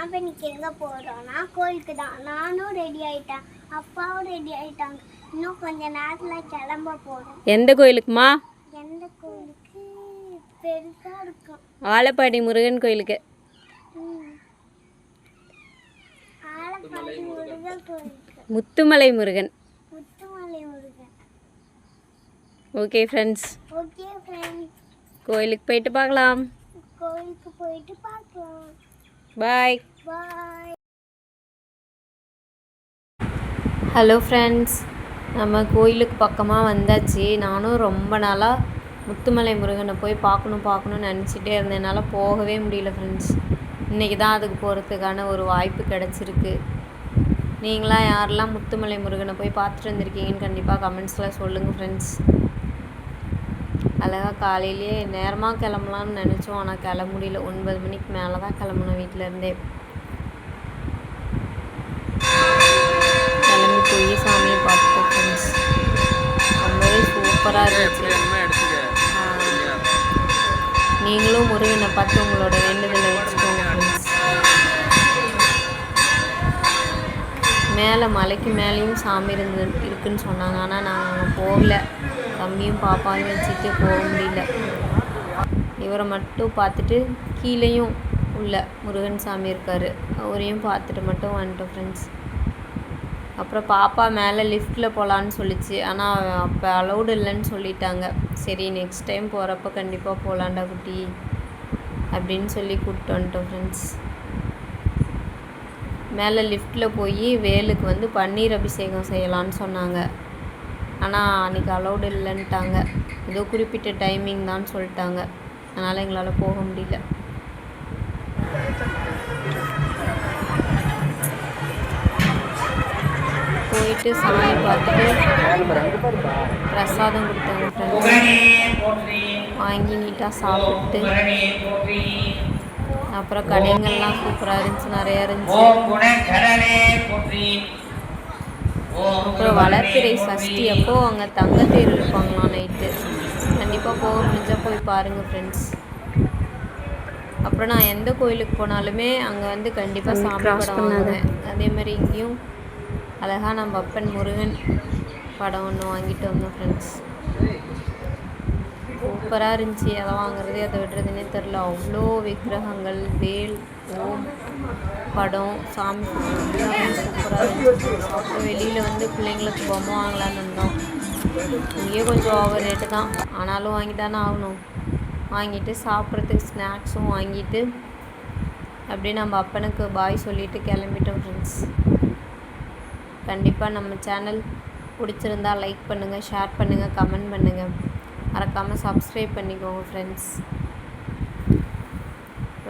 நாம் இன்னைக்கு எங்கே போகிறோம்னா கோயிலுக்கு தான். நானும் ரெடி ஆயிட்டேன். அப்பாவும் ரெடி ஆயிட்டாங்க. இன்னும் கொஞ்ச நேரத்தில் கிளம்ப போகிறோம் எந்த கோயிலுக்குமா? எந்த கோயிலுக்கு? பெருசாக இருக்கும். ஆலப்பாடி முருகன் கோயிலுக்கு. ஆலப்பாடி முருகன் கோயிலுக்கு. Muthumalai Murugan. Muthumalai Murugan. Okay friends okay friends கோயிலுக்கு போயிட்டு பார்க்கலாம். கோயிலுக்கு போயிட்டு பார்க்கலாம். பாய் பாய் ஹலோ ஃப்ரெண்ட்ஸ் நம்ம கோயிலுக்கு பக்கமாக வந்தாச்சு. நானும் ரொம்ப நாளாக முத்துமலை முருகனை போய் பார்க்கணும் பார்க்கணும்னு நினச்சிட்டே இருந்ததுனால போகவே முடியல ஃப்ரெண்ட்ஸ் இன்றைக்கி தான் அதுக்கு போகிறதுக்கான ஒரு வாய்ப்பு கிடச்சிருக்கு. நீங்களாம் யாரெல்லாம் முத்துமலை முருகனை போய் பார்த்துட்டு வந்திருக்கீங்கன்னு கண்டிப்பாக கமெண்ட்ஸில் சொல்லுங்கள் ஃப்ரெண்ட்ஸ் அழகாக காலையிலேயே நேரமாக கிளம்பலாம்னு நினச்சோம். ஆனால் கிளம்ப முடியல ஒன்பது மணிக்கு மேலே தான் கிளம்பணும் வீட்டில் இருந்தே கிளம்பி போய் சாமியை பார்த்துட்டோம் ஃப்ரெண்ட்ஸ் ரொம்பவே சூப்பராக இருந்துச்சு. நீங்களும் முருகனை பார்த்து உங்களோட வேண்டுதலை வச்சுக்கோங்க ஃப்ரெண்ட்ஸ் மேலே மலைக்கு மேலேயும் சாமி இருந்து இருக்குன்னு சொன்னாங்க. ஆனால் நாங்கள் அங்கே போகல. தம்பியும் பாப்பாவையும் வச்சுட்டு போக முடியல. இவரை மட்டும் பார்த்துட்டு கீழேயும் உள்ள முருகன் சாமி இருக்கார். அவரையும் பார்த்துட்டு மட்டும் வந்துட்டோம் ஃப்ரெண்ட்ஸ் அப்புறம் பாப்பா மேலே லிஃப்ட்டில் போகலான்னு சொல்லிச்சு. ஆனால் அப்போ அலௌடு இல்லைன்னு சொல்லிட்டாங்க. சரி நெக்ஸ்ட் டைம் போகிறப்ப கண்டிப்பாக போகலாண்டா குட்டி. அப்படின்னு சொல்லி கூப்பிட்டு வந்துட்டோம் ஃப்ரெண்ட்ஸ் மேலே லிஃப்ட்டில் போய் வேலுக்கு வந்து பன்னீர் அபிஷேகம் செய்யலான்னு சொன்னாங்க. ஆனால் அன்றைக்கி அலௌடு இல்லைன்ட்டாங்க. ஏதோ குறிப்பிட்ட டைமிங் தான் சொல்லிட்டாங்க. அதனால் எங்களால் போக முடியல. போயிட்டு சாமி பார்த்துட்டு பிரசாதம் கொடுத்தாங்க. வாங்கி நீட்டாக சாப்பிட்டு. அப்புறம் கடைங்கள்லாம் சூப்பராக இருந்துச்சு நிறையா இருந்துச்சு. அப்புறம் வளர்ப்பிறை சஷ்டி அப்போ அங்கே தங்கத்தேர் இருப்பாங்களாம் நைட்டு. கண்டிப்பாக போக முடிஞ்சால் போய் பாருங்கள் ஃப்ரெண்ட்ஸ் அப்புறம் நான் எந்த கோயிலுக்கு போனாலுமே அங்கே வந்து கண்டிப்பாக சாமி படம் வாங்குவேன். அதே மாதிரி இங்கேயும் அழகாக நம்ம அப்பன் முருகன் படம் ஒன்று வாங்கிட்டு வந்தோம் ஃப்ரெண்ட்ஸ் சூப்பராக இருந்துச்சு. அதை வாங்குறது அதை விடுறதுன்னே தெரில அவ்வளோ விக்கிரகங்கள் வேல் ஓம் படம் சாமி சூப்பராக இருந்துச்சு. அப்புறம் வெளியில் வந்து பிள்ளைங்களுக்கு பொம்மை வாங்கலான்னு இருந்தோம். இங்கேயே கொஞ்சம் ஓவர் ரேட்டு தான். ஆனாலும் வாங்கிட்டானே ஆகணும். வாங்கிட்டு சாப்பிட்றதுக்கு ஸ்நாக்ஸும் வாங்கிட்டு அப்படியே நம்ம அப்பனுக்கு பாய் சொல்லிவிட்டு கிளம்பிட்டோம் ஃப்ரெண்ட்ஸ் கண்டிப்பாக நம்ம சேனல் பிடிச்சிருந்தா லைக் பண்ணுங்கள் ஷேர் பண்ணுங்கள் கமெண்ட் பண்ணுங்கள் மறக்காமல் சப்ஸ்கிரைப் பண்ணிக்கோங்க ஃப்ரெண்ட்ஸ்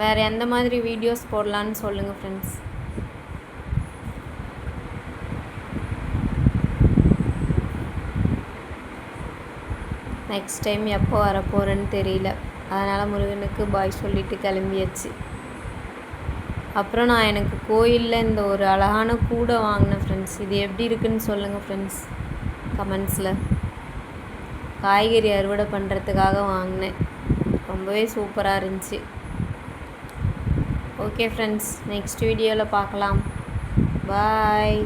வேறு எந்த மாதிரி வீடியோஸ் போடலான்னு சொல்லுங்கள் ஃப்ரெண்ட்ஸ் நெக்ஸ்ட் டைம் எப்போ வரப்போகிறேன்னு தெரியல. அதனால் முருகனுக்கு பாய் சொல்லிட்டு கிளம்பியாச்சு. அப்புறம் நான் எனக்கு கோயிலில் இந்த ஒரு அழகான கூடை வாங்கினேன் ஃப்ரெண்ட்ஸ் இது எப்படி இருக்குன்னு சொல்லுங்கள் ஃப்ரெண்ட்ஸ் கமெண்ட்ஸில் காய்கறி அறுவடை பண்ணுறதுக்காக வாங்கினேன். ரொம்பவே சூப்பராக இருந்துச்சு. ஓகே ஃப்ரெண்ட்ஸ் நெக்ஸ்ட் வீடியோவில் பார்க்கலாம். பாய்